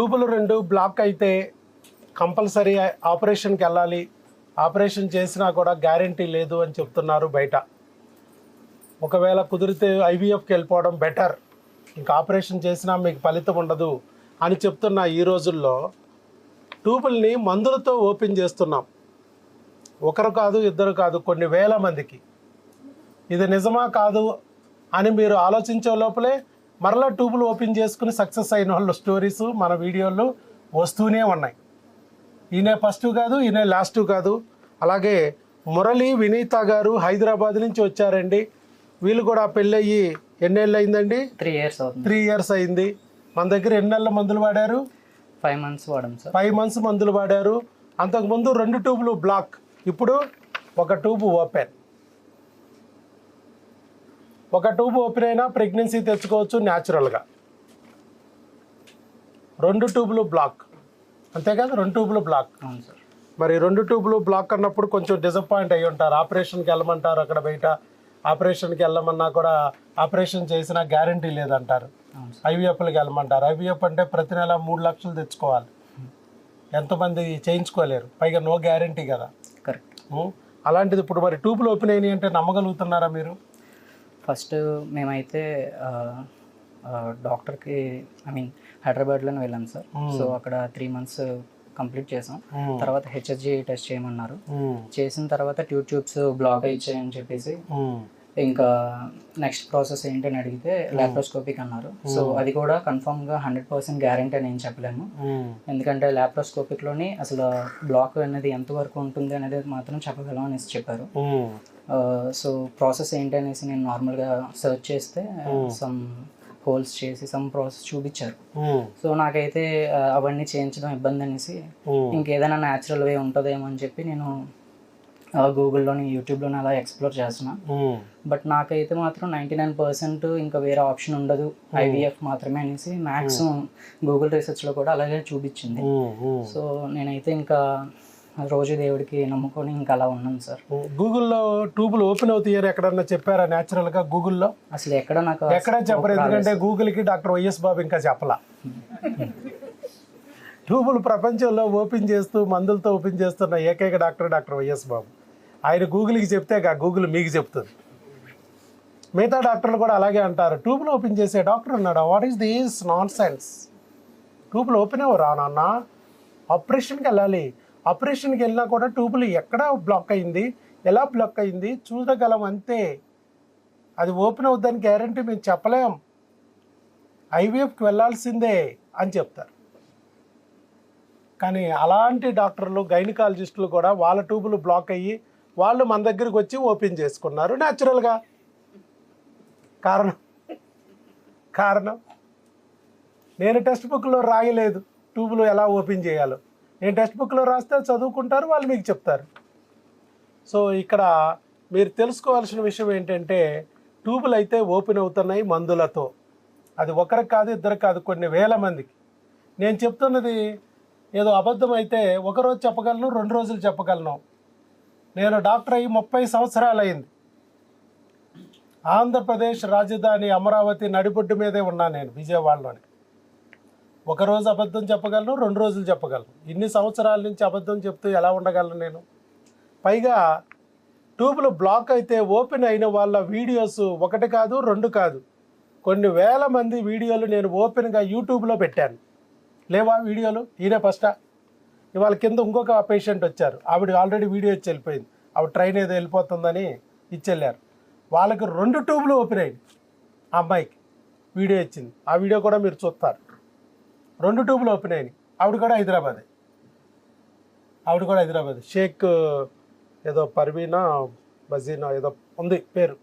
ట్యూబులు రెండు బ్లాక్ అయితే కంపల్సరీ ఆపరేషన్కి వెళ్ళాలి. ఆపరేషన్ చేసినా కూడా గ్యారంటీ లేదు అని చెప్తున్నారు బయట. ఒకవేళ కుదిరితే ఐవీఎఫ్కి వెళ్ళిపోవడం బెటర్. ఇంకా ఆపరేషన్ చేసినా మీకు ఫలితం ఉండదు అని చెప్తున్న ఈ రోజుల్లో ట్యూబుల్ని మందులతో ఓపెన్ చేస్తున్నాం. ఒకరు కాదు ఇద్దరు కాదు కొన్ని వేల మందికి. ఇది నిజమా కాదు అని మీరు ఆలోచించే లోపలే మరలా ట్యూబులు ఓపెన్ చేసుకుని సక్సెస్ అయిన వాళ్ళ స్టోరీస్ మన వీడియోలు వస్తూనే ఉన్నాయి. ఈయన ఫస్ట్ కాదు ఈయన లాస్ట్ కాదు. అలాగే మురళి వినీత గారు హైదరాబాద్ నుంచి వచ్చారండి. వీళ్ళు కూడా పెళ్ళయ్యి ఎన్నేళ్ళు అయిందండి? త్రీ ఇయర్స్ త్రీ ఇయర్స్ అయింది. మన దగ్గర ఎన్ని నెలల మందులు వాడారు? ఫైవ్ మంత్స్ వాడాం సార్. ఫైవ్ మంత్స్ మందులు వాడారు. అంతకుముందు రెండు ట్యూబులు బ్లాక్. ఇప్పుడు ఒక ట్యూబ్ ఓపెన్. ఒక ట్యూబ్ ఓపెన్ అయినా ప్రెగ్నెన్సీ తెచ్చుకోవచ్చు న్యాచురల్గా. రెండు ట్యూబులు బ్లాక్. అంతే కదా? రెండు ట్యూబులు బ్లాక్. మరి రెండు ట్యూబులు బ్లాక్ అన్నప్పుడు కొంచెం డిసప్పాయింట్ అయ్యి ఉంటారు. ఆపరేషన్కి వెళ్ళమంటారు అక్కడ బయట. ఆపరేషన్కి వెళ్ళమన్నా కూడా ఆపరేషన్ చేసినా గ్యారంటీ లేదంటారు. ఐవీఎఫ్లకి వెళ్ళమంటారు. ఐవీఎఫ్ అంటే ప్రతి నెల మూడు లక్షలు తెచ్చుకోవాలి. ఎంతమంది చేయించుకోలేరు. పైగా నో గ్యారంటీ కదా. కరెక్ట్? అలాంటిది ఇప్పుడు మరి ట్యూబ్లు ఓపెన్ అయినాయి అంటే నమ్మగలుగుతున్నారా మీరు? ఫస్ట్ మేమైతే డాక్టర్కి ఐ మీన్ హైదరాబాద్లోనే వెళ్ళాం సార్ సో అక్కడ త్రీ మంత్స్ కంప్లీట్ చేసాం. తర్వాత హెచ్ఎస్జి టెస్ట్ చేయమన్నారు. చేసిన తర్వాత ట్యూబ్ ట్యూబ్స్ బ్లాక్ అయ్యాయని చెప్పేసి. ఇంకా నెక్స్ట్ ప్రాసెస్ ఏంటని అడిగితే లాప్రోస్కోపిక్ అన్నారు సో అది కూడా కన్ఫర్మ్గా హండ్రెడ్ పర్సెంట్ గ్యారంటీ అని ఏం చెప్పలేము. ఎందుకంటే లాప్రోస్కోపిక్లోని అసలు బ్లాక్ అనేది ఎంతవరకు ఉంటుంది అనేది మాత్రం చెప్పగలం అనేసి చెప్పారు. సో ప్రాసెస్ ఏంటి అనేసి నేను నార్మల్గా సెర్చ్ చేస్తే సమ్ హోల్స్ చేసి సమ్ ప్రాసెస్ చూపించారు ఉం. సో నాకైతే అవన్నీ చేయించడం ఇబ్బంది అనేసి ఉం. ఇంకేదైనా న్యాచురల్ వే ఉంటుందేమో అని చెప్పి నేను గూగుల్లోని యూట్యూబ్లోని అలా ఎక్స్ప్లోర్ చేస్తున్నా. బట్ నాకైతే మాత్రం నైంటీ నైన్ పర్సెంట్ ఇంకా వేరే ఆప్షన్ ఉండదు ఐవీఎఫ్ మాత్రమే అనేసి మ్యాక్సిమం గూగుల్ రీసెర్చ్లో కూడా అలాగే చూపించింది. సో నేనైతే ఇంకా రోజు దేవుడికి నమ్ముకొని ఇంకా అలా ఉన్నాను సార్. గూగుల్లో ట్యూబులు ఓపెన్ అవుతాయని ఎక్కడన్నా చెప్పారా న్యాచురల్గా గూగుల్లో? అసలు ఎక్కడ నాకు ఎక్కడ చెప్పరు ఎందుకంటే గూగుల్కి డాక్టర్ వైఎస్ బాబు ఇంకా చెప్పలా. ట్యూబులు ప్రపంచంలో ఓపెన్ చేస్తూ మందులతో ఓపెన్ చేస్తున్న ఏకైక డాక్టర్ డాక్టర్ వైఎస్ బాబు. ఆయన గూగుల్కి చెప్తే కా గూగుల్ మీకు చెప్తుంది. మిగతా డాక్టర్లు కూడా అలాగే అంటారు. ట్యూబులు ఓపెన్ చేసే డాక్టర్ ఉన్నాడు? What is this nonsense ట్యూబులు ఓపెన్ అవ్వరా నాన్న? ఆపరేషన్కి వెళ్ళాలి. ఆపరేషన్కి వెళ్ళినా కూడా ట్యూబులు ఎక్కడ బ్లాక్ అయింది. ఎలా బ్లాక్ అయింది? చూడగలం అంతే. అది ఓపెన్ అవుద్దని గ్యారంటీ మేము చెప్పలేం. ఐవీఎఫ్కి వెళ్ళాల్సిందే అని చెప్తారు. కానీ అలాంటి డాక్టర్లు గైనకాలజిస్టులు కూడా వాళ్ళ ట్యూబులు బ్లాక్ అయ్యి వాళ్ళు మన దగ్గరికి వచ్చి ఓపెన్ చేసుకున్నారు. న్యాచురల్గా. కారణం? కారణం? నేను టెక్స్ట్ బుక్లో రాయలేదు. ట్యూబులు ఎలా ఓపెన్ చేయాలో. నేను టెక్స్ట్ బుక్లో రాస్తే చదువుకుంటారు వాళ్ళు మీకు చెప్తారు. సో ఇక్కడ మీరు తెలుసుకోవాల్సిన విషయం ఏంటంటే ట్యూబులు అయితే ఓపెన్ అవుతున్నాయి మందులతో. అది ఒకరికి కాదు ఇద్దరు కాదు కొన్ని వేల మందికి. నేను చెప్తున్నది ఏదో అబద్ధం అయితే ఒకరోజు చెప్పగలను రెండు రోజులు చెప్పగలను. నేను డాక్టర్ అయ్యి ముప్పై సంవత్సరాలు అయింది ఆంధ్రప్రదేశ్ రాజధాని అమరావతి నడిబొడ్డు మీదే ఉన్నాను నేను విజయవాడలోని. ఒకరోజు అబద్ధం చెప్పగలను రెండు రోజులు చెప్పగలను. ఇన్ని సంవత్సరాల నుంచి అబద్ధం చెప్తూ ఎలా ఉండగలను నేను? పైగా ట్యూబ్లు బ్లాక్ అయితే ఓపెన్ అయిన వాళ్ళ వీడియోస్ ఒకటి కాదు రెండు కాదు. కొన్ని వేల మంది వీడియోలు నేను ఓపెన్గా యూట్యూబ్లో పెట్టాను. లేవా వీడియోలు? ఈయనే ఫస్టా? ఇవాళ కింద ఇంకొక పేషెంట్ వచ్చారు. ఆవిడ ఆల్రెడీ వీడియో ఇచ్చి వెళ్ళిపోయింది. ఆవిడ ట్రైన్ ఏదో వెళ్ళిపోతుందని ఇచ్చెళ్ళారు. వాళ్ళకి రెండు ట్యూబ్లు ఓపెన్ అయింది ఆ అమ్మాయికి వీడియో ఇచ్చింది. ఆ వీడియో కూడా మీరు చూస్తారు. రెండు ట్యూబ్లు ఓపెన్ అయినాయి. ఆవిడ కూడా హైదరాబాదే. ఆవిడ కూడా హైదరాబాద్. షేక్ ఏదో పర్వీనా బజీనా ఏదో ఉంది పేరు.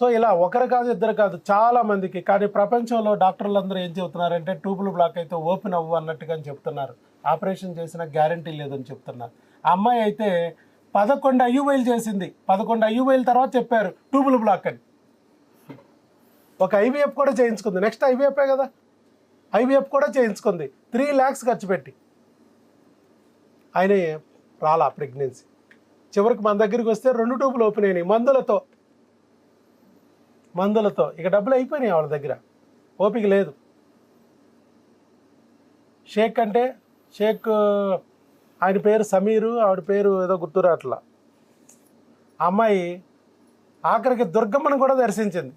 సో ఇలా ఒకరు కాదు ఇద్దరు కాదు చాలా మందికి. కానీ ప్రపంచంలో డాక్టర్లు అందరూ ఏం చెబుతున్నారంటే ట్యూబ్లు బ్లాక్ అయితే ఓపెన్ అవ్వు అన్నట్టుగా చెప్తున్నారు. ఆపరేషన్ చేసిన గ్యారంటీ లేదని చెప్తున్నారు. ఆ అమ్మాయి అయితే పదకొండు ఐయువైలు చేసింది. పదకొండు ఐయువైల తర్వాత చెప్పారు ట్యూబులు బ్లాక్ అని. ఒక ఐవీఎఫ్ కూడా చేయించుకుంది. నెక్స్ట్ ఐవీఎఫే కదా? ఐవీఎఫ్ కూడా చేయించుకుంది. త్రీ ల్యాక్స్ ఖర్చు పెట్టి. ఆయన రాలా ప్రెగ్నెన్సీ. చివరికి మన దగ్గరికి వస్తే రెండు ట్యూబులు ఓపెన్ అయినాయి. మందులతో. మందులతో. ఇక డబ్బులు అయిపోయినాయి వాళ్ళ దగ్గర. ఓపిక లేదు. షేక్ అంటే షేక్ ఆయన పేరు సమీరు ఆవిడ పేరు ఏదో గుర్తురాట్లా. అమ్మాయి ఆఖరికి దుర్గమ్మను కూడా దర్శించింది.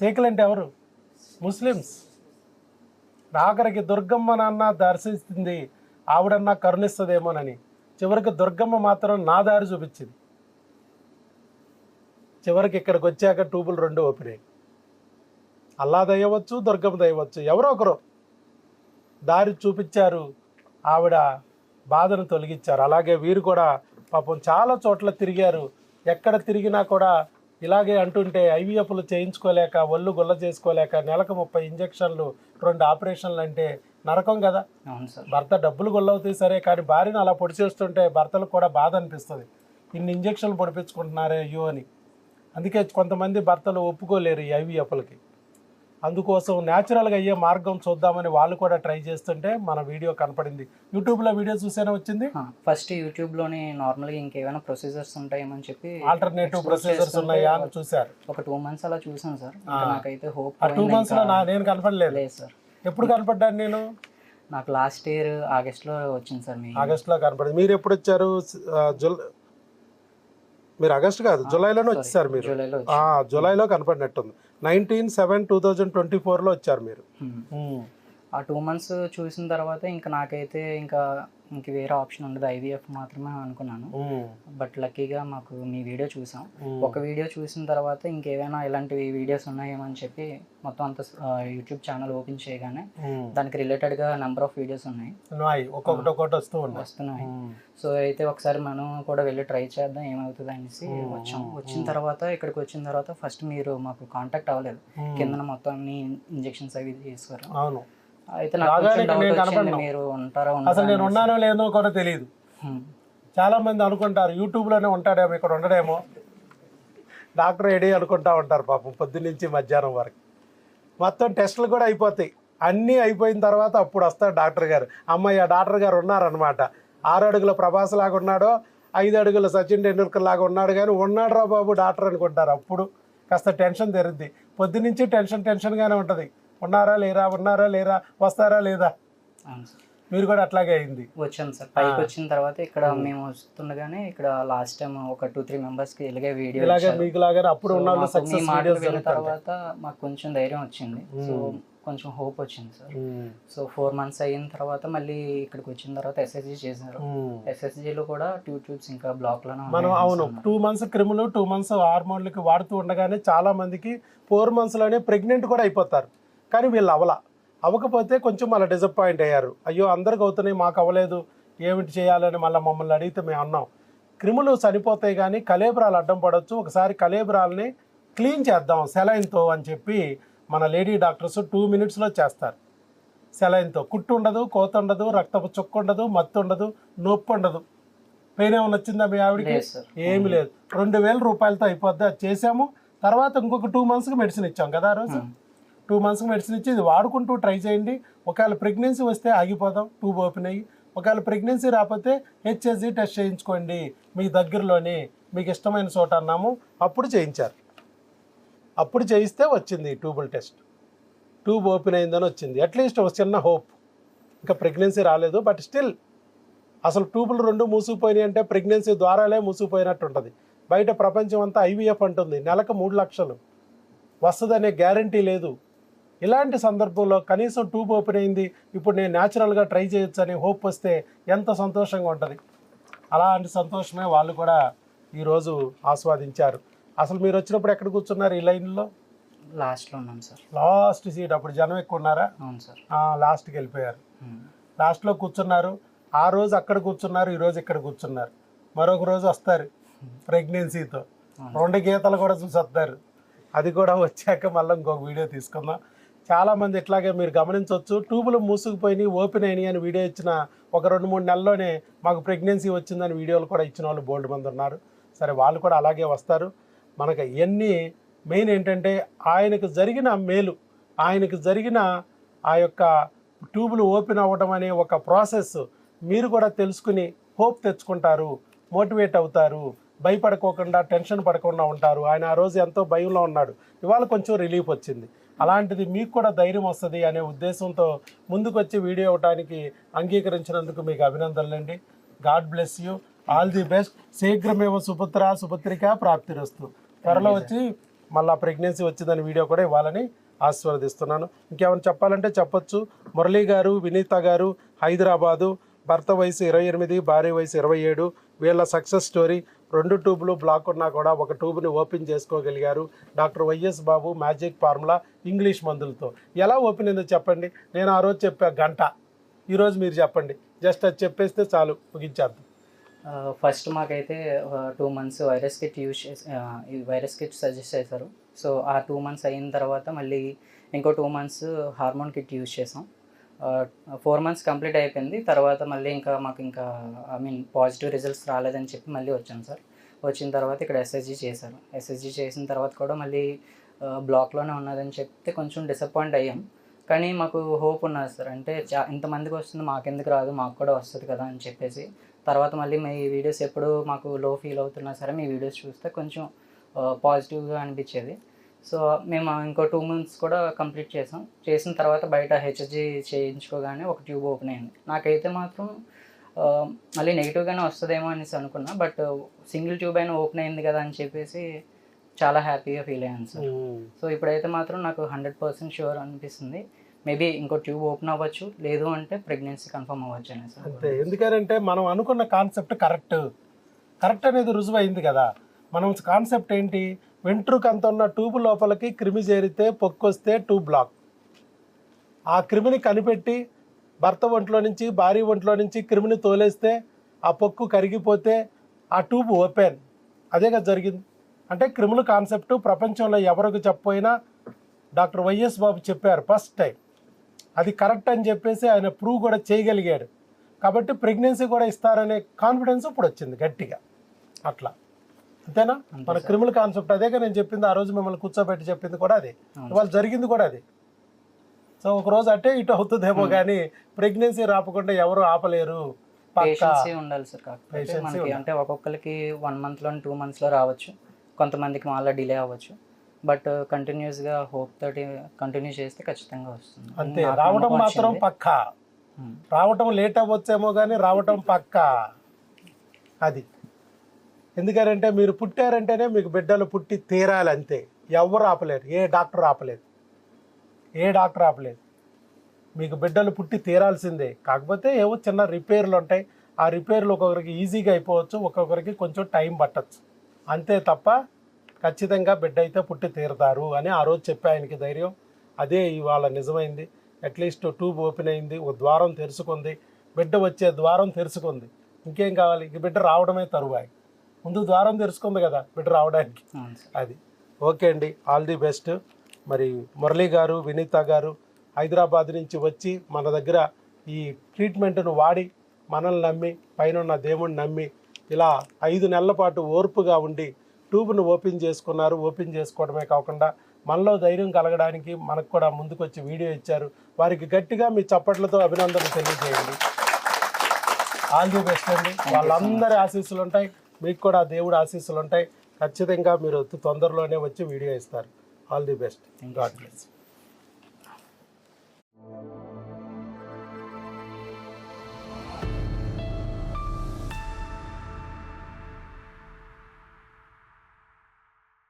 షేకులు అంటే ఎవరు? ముస్లిమ్స్. ఆఖరికి దుర్గమ్మనన్న దర్శిస్తుంది ఆవిడన్నా కరుణిస్తుందేమోనని. చివరికి దుర్గమ్మ మాత్రం నా దారి చూపించింది. చివరికి ఇక్కడికి వచ్చాక ట్యూబులు రెండు ఓపెనాయి అల్లా దయ్యవచ్చు దుర్గమ్మ దయ్యవచ్చు ఎవరో ఒకరు దారి చూపించారు. ఆవిడ బాధను తొలగించారు. అలాగే వీరు కూడా పాపం చాలా చోట్ల తిరిగారు. ఎక్కడ తిరిగినా కూడా ఇలాగే అంటుంటే ఐవీఎఫ్లు చేయించుకోలేక ఒళ్ళు గుల్ల చేసుకోలేక నెలకు ముప్పై ఇంజక్షన్లు రెండు ఆపరేషన్లు అంటే నరకం కదా? భర్త డబ్బులు గొల్లవుతాయి సరే కానీ భార్యను అలా పొడి చేస్తుంటే భర్తలకు కూడా బాధ అనిపిస్తుంది. ఇన్ని ఇంజక్షన్లు పొడిపించుకుంటున్నారే అయ్యో అని. అందుకే కొంతమంది భర్తలు ఒప్పుకోలేరు ఈ ఐవీఎఫ్లకి. అందుకోసం న్యాచురల్గా అయ్యే మార్గం చూద్దామని వాళ్ళు కూడా ట్రై చేస్తుంటే మన వీడియో కనపడింది. యూట్యూబ్లో వీడియో చూసేనే వచ్చింది? ఫస్ట్ యూట్యూబ్లోని నార్మల్గా ఇంకేమైనా ప్రొసీజర్స్ ఉంటాయేమని చెప్పి ఆల్టర్నేటివ్ ప్రొసీజర్స్ ఉన్నాయా అని చూశారు. ఒక టూ మంత్స్ అలా చూసాను సార్. నాకైతే హోప్ టూ మంత్స్లో నా నేను కనపడలేదు. లేదు సార్. ఎప్పుడు కనపడ్డాను నేను? నాకు లాస్ట్ ఇయర్ ఆగస్ట్లో వచ్చింది సార్ మీ ఆగస్టులో కనపడింది. మీరు ఎప్పుడు వచ్చారు? జుల్ మీరు ఆగస్ట్ కాదు జూలైలోనే వచ్చేసారు మీరు. జూలైలో కనపడినట్టుంది. Nineteen seven two thousand twenty ఫోర్లో వచ్చారు మీరు. ఆ టూ మంత్స్ చూసిన తర్వాత ఇంకా నాకైతే ఇంకా ఇంక వేరే ఆప్షన్ ఉండదు ఐవీఎఫ్ మాత్రమే అనుకున్నాను. బట్ లక్కీగా మాకు మీ వీడియో చూసాం. ఒక వీడియో చూసిన తర్వాత ఇంకేమైనా ఇలాంటివి వీడియోస్ ఉన్నాయేమో అని చెప్పి మొత్తం అంత యూట్యూబ్ ఛానల్ ఓపెన్ చేయగానే దానికి రిలేటెడ్గా నెంబర్ ఆఫ్ వీడియోస్ ఉన్నాయి. ఉన్నాయి. ఒక్కొక్కటి ఒక్కొక్కటి వస్తూ ఉన్నాయి. వస్తున్నాయి. సో అయితే ఒకసారి మనం కూడా వెళ్ళి ట్రై చేద్దాం ఏమవుతుంది అనేసి వచ్చాం. వచ్చిన తర్వాత ఇక్కడికి వచ్చిన తర్వాత ఫస్ట్ మీరు మాకు కాంటాక్ట్ అవ్వలేదు. కిందన మొత్తం అన్ని ఇంజెక్షన్స్ అవి తీసుకోరు అవును. అయితే నాకు రాగానే కొంచెం ఇక్కడ డౌట్ నేను వచ్చింది కనపడను. మీరు ఉంటారా అసలు నేను ఉన్నానో లేదో కూడా తెలియదు హ్మ్. చాలా మంది అనుకుంటారు యూట్యూబ్లోనే ఉంటాడేమో ఇక్కడ ఉండడేమో. డాక్టర్ ఏడి అనుకుంటా ఉంటారు పాపం పొద్దున్నుంచి మధ్యాహ్నం వరకు. మొత్తం టెస్టులు కూడా అయిపోతాయి. అన్నీ అయిపోయిన తర్వాత అప్పుడు వస్తారు డాక్టర్ గారు. అమ్మాయి ఆ డాక్టర్ గారు ఉన్నారనమాట ఆరు అడుగుల ప్రభాస్ లాగా ఉన్నాడో ఐదు అడుగుల సచిన్ టెండూల్కర్ లాగా ఉన్నాడు కానీ ఉన్నాడు రా బాబు డాక్టర్ అనుకుంటారు అప్పుడు. కాస్త టెన్షన్ తెరుద్ది. పొద్దునుంచి టెన్షన్ టెన్షన్గానే ఉంటుంది. ఉన్నారా లేరా? ఉన్నారా లేరా? వస్తారా లేదా? మీరు కూడా అట్లాగే అయింది. వచ్చాం సార్. పైకి వచ్చిన తర్వాత ఇక్కడ మేము వస్తుండగానే ఇక్కడ లాస్ట్ టైం ఒక టూ త్రీ మెంబర్స్కి ఇలాగే వీడియో ఇలాగే మీకు లాగానే అప్పుడు ఉన్న సక్సెస్ వీడియోస్ తర్వాత మాకు కొంచెం ధైర్యం వచ్చింది. సో కొంచెం హోప్ వచ్చింది సార్. సో ఫోర్ మంత్స్ అయిన తర్వాత మళ్ళీ ఇక్కడికి వచ్చిన తర్వాత ఎస్ఎస్జి చేశారు. ఎస్ఎస్జిలో కూడా టూ ట్యూబ్స్ ఇంకా బ్లాక్లోనే మనం అవును. టూ మంత్స్ క్రిములు టూ మంత్స్ హార్మోన్లకి వాడుతూ ఉండగానే చాలా మందికి ఫోర్ మంత్స్లోనే ప్రెగ్నెంట్ కూడా అయిపోతారు. కానీ వీళ్ళు అవల. అవ్వకపోతే కొంచెం మళ్ళీ డిసప్పాయింట్ అయ్యారు. అయ్యో అందరికి అవుతున్నాయి మాకు అవ్వలేదు ఏమిటి చేయాలని మళ్ళీ మమ్మల్ని అడిగితే మేము అన్నాం. క్రిములు చనిపోతాయి కానీ కలేబరాలు అడ్డం పడవచ్చు ఒకసారి కలేబరాల్ని క్లీన్ చేద్దాం సెలైన్తో అని చెప్పి మన లేడీ డాక్టర్స్ టూ మినిట్స్లో చేస్తారు. సెలైన్తో. కుట్టు ఉండదు కోత ఉండదు రక్తపు చుక్క ఉండదు మత్తు ఉండదు నొప్పి ఉండదు. పెయిన్ ఏమైనా వచ్చిందా మీ ఆవిడకి? ఏమి లేదు. రెండు వేల రూపాయలతో అయిపోద్ది. అది చేసాము తర్వాత ఇంకొక టూ మంత్స్కి మెడిసిన్ ఇచ్చాం కదా ఆ రోజు? టూ మంత్స్కి మెడిసిన్ ఇచ్చి ఇది వాడుకుంటూ ట్రై చేయండి. ఒకవేళ ప్రెగ్నెన్సీ వస్తే ఆగిపోదాం ట్యూబ్ ఓపెన్ అయ్యి. ఒకవేళ ప్రెగ్నెన్సీ రాకపోతే హెచ్ఎస్జి టెస్ట్ చేయించుకోండి. మీ దగ్గరలోనే మీకు ఇష్టమైన చోట అన్నాము. అప్పుడు చేయించారు. అప్పుడు చేయిస్తే వచ్చింది ట్యూబుల్ టెస్ట్. ట్యూబ్ ఓపెన్ అయిందని వచ్చింది. అట్లీస్ట్ ఒక చిన్న హోప్. ఇంకా ప్రెగ్నెన్సీ రాలేదు బట్ స్టిల్ అసలు ట్యూబులు రెండు మూసుకుపోయినాయి అంటే ప్రెగ్నెన్సీ ద్వారాలే మూసుకుపోయినట్టు ఉంటుంది బయట ప్రపంచం అంతా ఐవీఎఫ్ అంటుంది. నెలకు మూడు లక్షలు. వస్తుందనే గ్యారంటీ లేదు. ఇలాంటి సందర్భంలో కనీసం ట్యూబ్ ఓపెన్ అయింది ఇప్పుడు నేను న్యాచురల్గా ట్రై చేయొచ్చు అని హోప్ వస్తే ఎంత సంతోషంగా ఉంటుంది? అలాంటి సంతోషమే వాళ్ళు కూడా ఈరోజు ఆస్వాదించారు. అసలు మీరు వచ్చినప్పుడు ఎక్కడ కూర్చున్నారు ఈ లైన్లో లాస్ట్లో ఉన్నాం సార్. లాస్ట్ సీట్ అప్పుడు జనం ఎక్కువ ఉన్నారా? అవును సార్. లాస్ట్కి వెళ్ళిపోయారు. లాస్ట్లో కూర్చున్నారు. ఆ రోజు అక్కడ కూర్చున్నారు ఈ రోజు ఇక్కడ కూర్చున్నారు. మరొక రోజు వస్తారు ప్రెగ్నెన్సీతో రెండు గీతలు కూడా చూసి వస్తారు. అది కూడా వచ్చాక మళ్ళీ ఇంకొక వీడియో తీసుకుందాం. చాలామంది ఇట్లాగే మీరు గమనించవచ్చు. ట్యూబులు మూసుకుపోయినాయి ఓపెన్ అయినాయి అని వీడియో ఇచ్చిన ఒక రెండు మూడు నెలల్లోనే మాకు ప్రెగ్నెన్సీ వచ్చిందని వీడియోలు కూడా ఇచ్చిన వాళ్ళు బోల్డ్ మంది ఉన్నారు. సరే వాళ్ళు కూడా అలాగే వస్తారు. మనకు ఇవన్నీ మెయిన్ ఏంటంటే ఆయనకు జరిగిన మేలు ఆయనకు జరిగిన ఆ యొక్క ట్యూబులు ఓపెన్ అవ్వడం అనే ఒక ప్రాసెస్ మీరు కూడా తెలుసుకుని హోప్ తెచ్చుకుంటారు మోటివేట్ అవుతారు భయపడుకోకుండా టెన్షన్ పడకుండా ఉంటారు. ఆయన ఆ రోజు ఎంతో భయంలో ఉన్నాడు. ఇవాళ కొంచెం రిలీఫ్ వచ్చింది. అలాంటిది మీకు కూడా ధైర్యం వస్తుంది అనే ఉద్దేశంతో ముందుకు వచ్చి వీడియో ఇవ్వడానికి అంగీకరించినందుకు మీకు అభినందనలండి. God bless you. All the best. శీఘ్రమేవ సుపుత్ర సుపుత్రిక ప్రాప్తిరస్తు. త్వరలో వచ్చి మళ్ళా ప్రెగ్నెన్సీ వచ్చిందని వీడియో కూడా ఇవ్వాలని ఆశీర్వదిస్తున్నాను ఇంకేమైనా చెప్పాలంటే చెప్పొచ్చు. మురళీ గారు వినీత గారు హైదరాబాదు భర్త వయసు ఇరవై ఎనిమిది భార్య వయసు ఇరవై ఏడు వీళ్ళ సక్సెస్ స్టోరీ రెండు ట్యూబ్లు బ్లాక్ ఉన్నా కూడా ఒక ట్యూబ్ని open చేసుకోగలిగారు. Doctor YS Babu magic formula English మందులతో. ఎలా ఓపెన్ అయిందో చెప్పండి. నేను ఆ రోజు చెప్పా గంట. ఈరోజు మీరు చెప్పండి. జస్ట్ అది చెప్పేస్తే చాలు. ముగించేద్దాం. ఫస్ట్ మాకైతే two months virus kit use చేసి వైరస్ కిట్ సజెస్ట్ చేశారు. సో ఆ టూ మంత్స్ అయిన తర్వాత మళ్ళీ ఇంకో two months hormone kit use చేసాం. ఫోర్ మంత్స్ కంప్లీట్ అయిపోయింది. తర్వాత మళ్ళీ ఇంకా మాకు ఇంకా ఐ మీన్ పాజిటివ్ రిజల్ట్స్ రాలేదని చెప్పి మళ్ళీ వచ్చాను సార్. వచ్చిన తర్వాత ఇక్కడ ఎస్ఎస్జి చేశారు. ఎస్ఎస్జి చేసిన తర్వాత కూడా మళ్ళీ బ్లాక్లోనే ఉన్నదని చెప్తే కొంచెం డిసప్పాయింట్ అయ్యాం. కానీ మాకు హోప్ ఉన్నది సార్. అంటే చా ఇంతమందికి వస్తుంది మాకెందుకు రాదు మాకు కూడా వస్తుంది కదా అని చెప్పేసి. తర్వాత మళ్ళీ మీ వీడియోస్ ఎప్పుడు మాకు లో ఫీల్ అవుతున్నా సరే మీ వీడియోస్ చూస్తే కొంచెం పాజిటివ్గా అనిపించేది. సో మేము ఇంకో టూ మంత్స్ కూడా కంప్లీట్ చేసాం. చేసిన తర్వాత బయట హెచ్జి చేయించుకోగానే ఒక ట్యూబ్ ఓపెన్ అయింది. నాకైతే మాత్రం మళ్ళీ నెగిటివ్గానే వస్తుందేమో అనేసి అనుకున్నా బట్ సింగిల్ ట్యూబ్ అయినా ఓపెన్ అయింది కదా అని చెప్పేసి చాలా హ్యాపీగా ఫీల్ అయ్యాను సార్. సో ఇప్పుడైతే మాత్రం నాకు హండ్రెడ్ పర్సెంట్ షూర్ అనిపిస్తుంది. మేబీ ఇంకో ట్యూబ్ ఓపెన్ అవ్వచ్చు లేదు అంటే ప్రెగ్నెన్సీ కన్ఫర్మ్ అవ్వచ్చు అనేసి అంతే. ఎందుకంటే మనం అనుకున్న కాన్సెప్ట్ కరెక్ట్ కరెక్ట్ అనేది రుజువు అయింది కదా. మనం కాన్సెప్ట్ ఏంటి? వెంట్రుక అంత ఉన్న ట్యూబ్ లోపలికి క్రిమి చేరితే పొక్కొస్తే ట్యూబ్ బ్లాక్. ఆ క్రిమిని కనిపెట్టి భర్త ఒంట్లో నుంచి భార్య ఒంట్లో నుంచి క్రిమిని తోలేస్తే ఆ పొక్కు కరిగిపోతే ఆ ట్యూబ్ ఓపెన్. అదే కదా జరిగింది. అంటే క్రిముల కాన్సెప్ట్ ప్రపంచంలో ఎవరికి చెప్పపోయినా డాక్టర్ వైఎస్ బాబు చెప్పారు ఫస్ట్ టైం. అది కరెక్ట్ అని చెప్పేసి ఆయన ప్రూవ్ కూడా చేయగలిగాడు. కాబట్టి ప్రెగ్నెన్సీ కూడా ఇస్తారనే కాన్ఫిడెన్స్ ఇప్పుడు వచ్చింది గట్టిగా. అట్లా. అంతేనా? మన క్రిమినల్ కాన్సెప్ట్ అదేగా నేను చెప్పింది ఆ రోజు మిమ్మల్ని కూర్చోబెట్టి చెప్పింది కూడా అదే. ఇవాళ జరిగింది కూడా అదే. సో ఒక రోజు అటే ఇటు అవుతుందేమో కానీ ప్రెగ్నెన్సీ రాపకుండా ఎవరు ఆపలేరు. పేషెన్సీ ఉండాలి సార్ కాకపోతే మనకి. అంటే ఒక్కొక్కరికి వన్ మంత్లో టూ మంత్స్లో రావచ్చు. కొంతమందికి మళ్ళీ డిలే అవ్వచ్చు. బట్ కంటిన్యూస్గా హోప్ తోటి కంటిన్యూ చేస్తే ఖచ్చితంగా వస్తుంది. అంతే. రావడం మాత్రం. పక్కా. రావటం లేట్ అవ్వచ్చేమో కానీ రావటం పక్కా. అది. ఎందుకంటే మీరు పుట్టారంటేనే మీకు బిడ్డలు పుట్టి తీరాలి అంతే ఎవరు ఆపలేరు. ఏ డాక్టర్ ఆపలేదు. ఏ డాక్టర్ ఆపలేదు. మీకు బిడ్డలు పుట్టి తీరాల్సిందే. కాకపోతే ఏవో చిన్న రిపేర్లు ఉంటాయి. ఆ రిపేర్లు ఒక్కొక్కరికి ఈజీగా అయిపోవచ్చు. ఒక్కొక్కరికి కొంచెం టైం పట్టచ్చు. అంతే తప్ప ఖచ్చితంగా బిడ్డ అయితే పుట్టి తీరుతారు అని ఆ రోజు చెప్పే ఆయనకి ధైర్యం. అదే ఇవాళ నిజమైంది. అట్లీస్ట్ ట్యూబ్ ఓపెన్ అయింది. ఒక ద్వారం తెరుచుకుంది. బిడ్డ వచ్చే ద్వారం తెరుచుకుంది. ఇంకేం కావాలి? ఇక బిడ్డ రావడమే తరువాయి. ముందు ద్వారం తెరుచుకుంది కదా బిడ్డ రావడానికి. అది. ఓకే అండి. ఆల్ ది బెస్ట్ మరి మురళీ గారు వినీత గారు హైదరాబాద్ నుంచి వచ్చి మన దగ్గర ఈ ట్రీట్మెంట్ను వాడి మనల్ని నమ్మి పైన దేవుణ్ణి నమ్మి ఇలా ఐదు నెలల పాటు ఓర్పుగా ఉండి ట్యూబ్ను ఓపెన్ చేసుకున్నారు. ఓపెన్ చేసుకోవడమే కాకుండా మనలో ధైర్యం కలగడానికి మనకు కూడా ముందుకు వచ్చి వీడియో ఇచ్చారు. వారికి గట్టిగా మీ చప్పట్లతో అభినందనలు తెలియజేయండి. ఆల్ ది బెస్ట్ అండి. వాళ్ళందరి ఆశీస్సులు ఉంటాయి. మీకు కూడా దేవుడు ఆశీస్సులు ఉంటాయి. ఖచ్చితంగా మీరు తొందరలోనే వచ్చి వీడియో ఇస్తారు. All the best God bless